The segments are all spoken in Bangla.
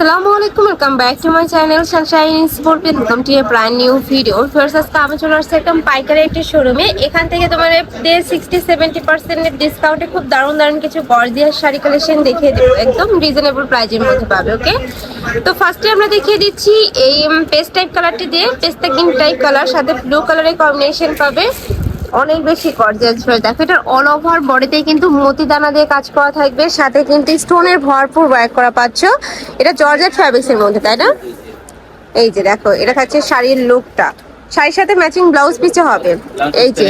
আসসালামু আলাইকুম welcome back to my channel Sunshine Sport welcome to a brand new video first আজকে আমি চলে আসছি একদম পাইকারি একটি শোরুমে এখান থেকে তোমার সিক্সটি সেভেন্টি পার্সেন্টের ডিসকাউন্টে খুব দারুণ দারুণ কিছু গর্জিয়াস শাড়ি কালেকশন দেখিয়ে দেবো, একদম রিজনেবল প্রাইজের মধ্যে পাবে ওকে তো ফার্স্টে আমরা দেখিয়ে দিচ্ছি এই পেস্ট টাইপ কালারটি দিয়ে গ্রিন টাইপ কালার সাথে ব্লু কালারের কম্বিনেশন পাবে। অনেক বেশি গর্জিয়াস হয়ে দেখো এটার অল ওভার বডিতেই কিন্তু মতি দানা দিয়ে কাজ করা থাকবে, সাথে কিন্তু স্টোনের ভরপুর ওয়ার্ক করা পাচ্ছ। এটা জর্জেট ফ্যাব্রিক্স এর মধ্যে, তাই না? এই যে দেখো, এটা থাকছে শাড়ির লুকটা শাড়ির সাথে ম্যাচিং ব্লাউজ পিসও হবে। এই যে।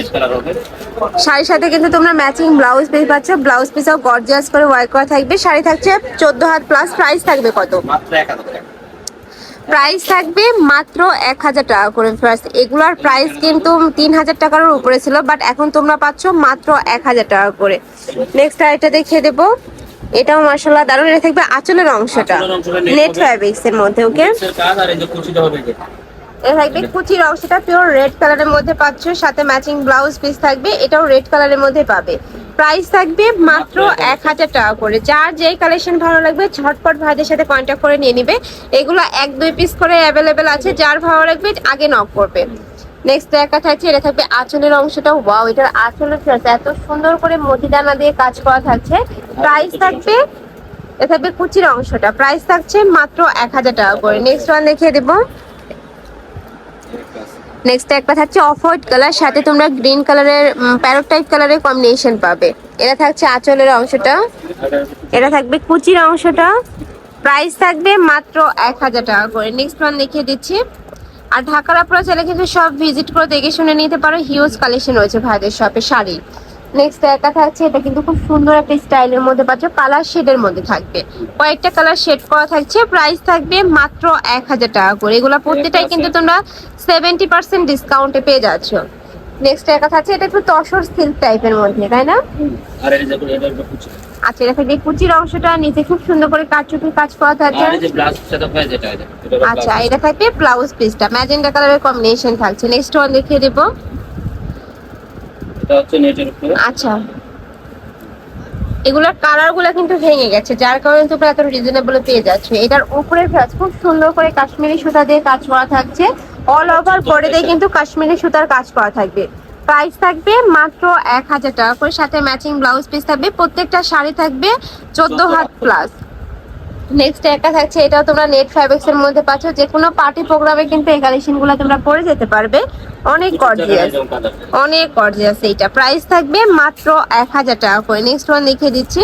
শাড়ির সাথে কিন্তু তোমরা ম্যাচিং ব্লাউজ পিস পাচ্ছ। ব্লাউজ পিসও গর্জিয়াস করে ওয়ার্ক করা থাকবে। শাড়ি থাকছে চোদ্দ হাত প্লাস প্রাইস থাকবে কত মাত্র এক হাজার টাকা প্রাইস থাকবে মাত্র এক হাজার টাকা করে। ফার্স্ট এগুলার প্রাইস কিন্তু তিন হাজার টাকার উপরে ছিল বাট এখন তোমরা পাচ্ছ মাত্র এক হাজার টাকা করে। নেক্সট আরেকটা দেখিয়ে দেবো। এটাও মার্শাল্লাহ দারুণ এটা থাকবে আঁচলের অংশটা। নেট। ফ্যাব্রিক্স এর মধ্যে ওকে এটা থাকবে কুচির অংশটা পিওর রেড কালারের মধ্যে পাচ্ছ সাথে ম্যাচিং ব্লাউজ পিস থাকবে এটাও রেড কালারের মধ্যে পাবে। প্রাইস থাকবে মাত্র এক হাজার টাকা করে। যার যেই কালেকশন ভালো লাগবে ঝটপট ভাইদের সাথে কন্ট্যাক্ট করে নিয়ে নিবে। এগুলো এক দুই পিস করে অ্যাভেলেবেল আছে যার ভালো লাগবে আগে নক করবে। নেক্সট দেখা থাকছে এটা থাকবে আঁচলের অংশটা। ওয়াও এটার আঁচলের এত সুন্দর করে মতিদানা দিয়ে কাজ করা থাকছে। প্রাইস থাকবে এটা থাকবে কুচির অংশটা। প্রাইস থাকছে মাত্র এক হাজার টাকা করে। নেক্সট ওয়ান দেখিয়ে দেবো। নেক্সট একটা থাকছে অফ হোয়াইট কালার সাথে তোমরা গ্রিন কালারের প্যারট টাইপ কালারের কম্বিনেশন পাবে। এটা থাকছে আঁচলের অংশটা। এটা থাকবে কুচির অংশটা। প্রাইস থাকবে মাত্র এক হাজার টাকা করে। নেক্সট ওয়ান দেখিয়ে দিচ্ছি। আর ঢাকার আপনারা চাইলে কিন্তু সব ভিজিট করে দেখে শুনে নিতে পারো হিউজ কালেকশন রয়েছে ভাইদের শপে শাড়ি। নেক্সট একটা থাকছে এটা কিন্তু খুব সুন্দর একটা স্টাইলের মধ্যে পাচ্ছ কালার শেডের মধ্যে থাকবে। কয়েকটা কালার শেড করা থাকছে প্রাইস থাকবে মাত্র এক হাজার টাকা করে। এগুলো প্রত্যেকটাই কিন্তু তোমরা সেভেন্টি পার্সেন্ট ডিসকাউন্টে পেয়ে যাচ্ছ। নেক্সট একটা থাকছে এটা একটু তসর সিল্ক টাইপের মধ্যে তাই না? আচ্ছা এটা থাকবে কুচির অংশটা নিচে খুব সুন্দর করে কাটচুপির কাজ করা থাকছে। আচ্ছা এটা থাকবে ব্লাউজ পিসটা ম্যাজেন্ডা কালারের কম্বিনেশন থাকছে। নেক্সট ওয়ান দেখিয়ে দেবো। এটা হচ্ছে নেটের উপরে। আচ্ছা। এগুলোর কালারগুলো কিন্তু ভেঙে গেছে যার কারণে তোমরা এত রিজনেবল পেয়ে যাচ্ছ। এটার উপরের কাজ খুব সুন্দর করে কাশ্মীরি সুতা দিয়ে কাজ করা থাকছে। অল ওভার বডিতে কিন্তু কাশ্মীরি সুতার কাজ করা থাকবে। প্রাইস থাকবে মাত্র এক হাজার টাকা করে সাথে ম্যাচিং ব্লাউজ পিস থাকবে প্রত্যেকটা শাড়ি থাকবে চোদ্দ হাত প্লাস নেক্সট একটা থাকছে এটাও তোমরা নেট ফ্যাব্রিক্স এর মধ্যে পাচ্ছ। যে কোনো পার্টি প্রোগ্রামে কিন্তু এই কালেকশনগুলো তোমরা পরে যেতে পারবে। অনেক গর্জিয়াস অনেক গর্জিয়াস এইটা। প্রাইস থাকবে মাত্র এক হাজার টাকা করে। নেক্সট ওয়ান দেখিয়ে দিচ্ছি।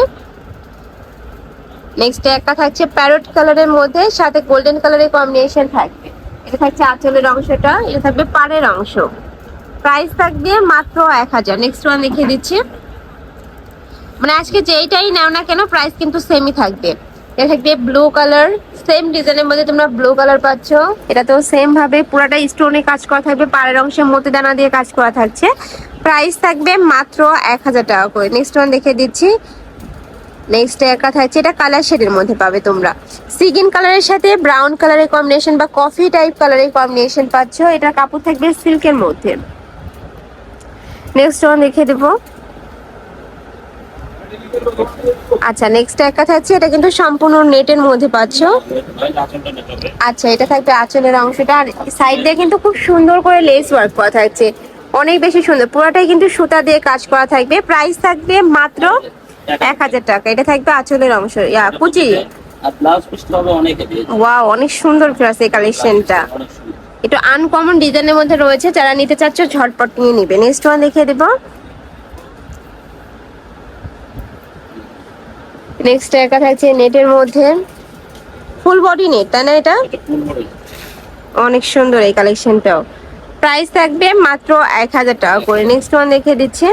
নেক্সট একটা থাকছে প্যারট কালারের মধ্যে সাথে গোল্ডেন কালারের কম্বিনেশন থাকবে। এটা থাকছে আঁচলের অংশটা এটা থাকবে পাড়ের অংশ। প্রাইস থাকবে মাত্র এক হাজার। নেক্সট ওয়ান দেখিয়ে দিচ্ছি। মানে আজকে যেইটাই নাও না কেন প্রাইস কিন্তু সেমই থাকবে। এটা থাকবে ব্লু কালার সেম ডিজাইনের মধ্যে তোমরা ব্লু কালার পাচ্ছ। এটা তো সেম ভাবে পুরাটা স্টোনে কাজ করা থাকবে, পাড়ের অংশে মতিদানা দিয়ে কাজ করা থাকছে। প্রাইস থাকবে মাত্র এক হাজার টাকা করে। নেক্সট ওয়ান দেখে দিচ্ছি। নেক্সট একটা থাকছে, এটা কালার শেডের মধ্যে পাবে তোমরা। সিগিন কালারের সাথে ব্রাউন কালারের কম্বিনেশন বা কফি টাইপ কালারের কম্বিনেশন পাচ্ছ। এটা কাপড় থাকবে সিল্কের মধ্যে। নেক্সট ওয়ান দেখে দেবো। আচ্ছা নেক্সট একটা থাকছে এটা কিন্তু সম্পূর্ণ নেটের মধ্যে পাচ্ছ। আচ্ছা এটা থাকবে আঁচলের অংশটা। আর সাইড দিয়ে কিন্তু খুব সুন্দর করে লেস ওয়ার্ক করা থাকছে। অনেক বেশি সুন্দর। পুরোটাই কিন্তু সুতা দিয়ে কাজ করা থাকবে। প্রাইস থাকবে মাত্র এক হাজার টাকা। এটা থাকবে আঁচলের অংশ। ইয়া, কুচি? হবে অনেক সুন্দর ফ্লাস এই কালেকশনটা একটু আনকমন ডিজাইনের মধ্যে রয়েছে। যারা নিতে চাচ্ছ, ঝটপট নিয়ে নিবে। নেক্সট ওয়ান দেখিয়ে দেবো। নেক্সট একা থাকছে নেটের মধ্যে ফুল বডি নেট তাই না এটা? অনেক সুন্দর এই কালেকশনটাও প্রাইস থাকবে মাত্র এক হাজার টাকা করে। নেক্সট ওয়ান দেখে দিচ্ছে।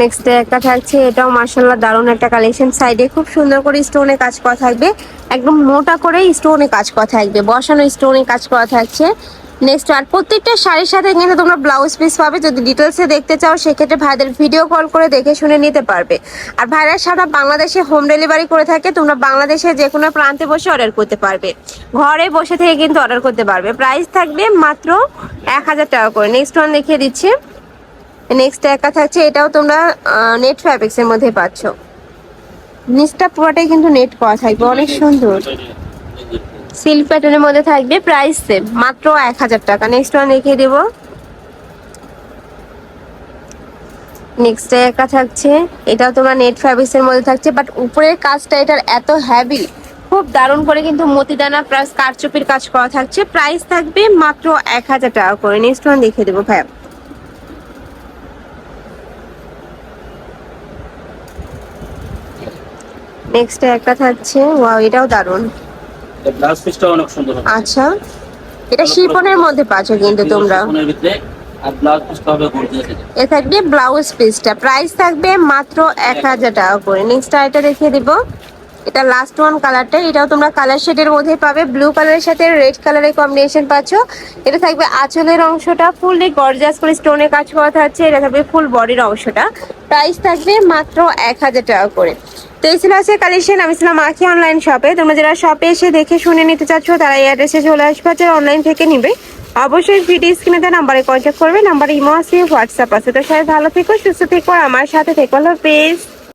নেক্সট একটা থাকছে এটাও মার্শাল্লাহ দারুণ একটা কালেকশন সাইডে খুব সুন্দর করে স্টোনে কাজ করা থাকবে। একদম মোটা করে স্টোনে কাজ করা থাকবে। বসানো স্টোনে কাজ করা থাকছে। নেক্সট আর প্রত্যেকটা শাড়ির সাথে কিন্তু তোমরা ব্লাউজ পিস পাবে। যদি ডিটেলসে দেখতে চাও, সেক্ষেত্রে ভাইদের ভিডিও কল করে দেখে শুনে নিতে পারবে। আর ভাইরা সারা বাংলাদেশে হোম ডেলিভারি করে থাকে, তোমরা বাংলাদেশে যে কোনো প্রান্তে বসে অর্ডার করতে পারবে। ঘরে বসে থেকে কিন্তু অর্ডার করতে পারবে। প্রাইস থাকবে মাত্র এক হাজার টাকা করে। নেক্সট ওয়ান দেখিয়ে দিচ্ছি। নেক্সট একা থাকছে, এটাও তোমরা নেট ফ্যাব্রিক্স এর মধ্যে পাচ্ছ। নিচটা পুরোটাই কিন্তু নেট করা থাকবে। অনেক সুন্দর। সিল্ক প্যাটার্নের মধ্যে থাকবে প্রাইস সেম, মাত্র এক হাজার টাকা। নেক্সট ওয়ান দেখিয়ে দেবো। নেক্সট একটা থাকছে। এটাও তোমার নেট ফ্যাব্রিক্স এর মধ্যে থাকছে বাট উপরের কাজটা এটার এত হ্যাভি খুব দারুণ করে কিন্তু মতিদানা প্লাস কারচুপির কাজ করা থাকছে। প্রাইস থাকবে মাত্র এক হাজার টাকা করে। নেক্সট ওয়ান দেখিয়ে দেবো, ভাইয়া। নেক্সট একটা থাকছে। ওয়াও এটাও দারুণ। ব্লাউজ পিসটা অনেক সুন্দর হবে। আচ্ছা এটা শিপনের মধ্যে পাচ্ছ কিন্তু তোমরা। ফোনের ভিতরে আর ব্লাউজ পিসটা হবে গর্জিয়াস এ থাকবে ব্লাউজ পিসটা প্রাইস থাকবে মাত্র এক হাজার টাকা করে। নেক্সট আইটা দেখিয়ে দিব। এটা লাস্ট ওয়ান কালারটা এটাও তোমরা কালার শেডের মধ্যে পাবে। ব্লু কালারের সাথে রেড কালারের কম্বিনেশন পাচ্ছ। এটা থাকবে আঁচলের অংশটা। ফুললি গর্জাস করে স্টোনে কাজ করা থাকছে এটা থাকবে ফুল বডির অংশটা। প্রাইস থাকবে মাত্র এক হাজার টাকা করে। তো এই ছিল কালেকশন আমি ছিলাম আখি অনলাইন শপে তোমরা যারা শপে এসে দেখে শুনে নিতে চাচ্ছ, তারা এই অ্যাড্রেসে চলে আসবে যারা অনলাইন থেকে নিবে, অবশ্যই ভিডিও স্ক্রিনে দেওয়া নাম্বারে কন্ট্যাক্ট করবে। নাম্বারে ইমো আছে হোয়াটসঅ্যাপ আছে। তো সবাই ভালো থেকো, সুস্থ থেকো আমার সাথে থেকো ভালো পেজ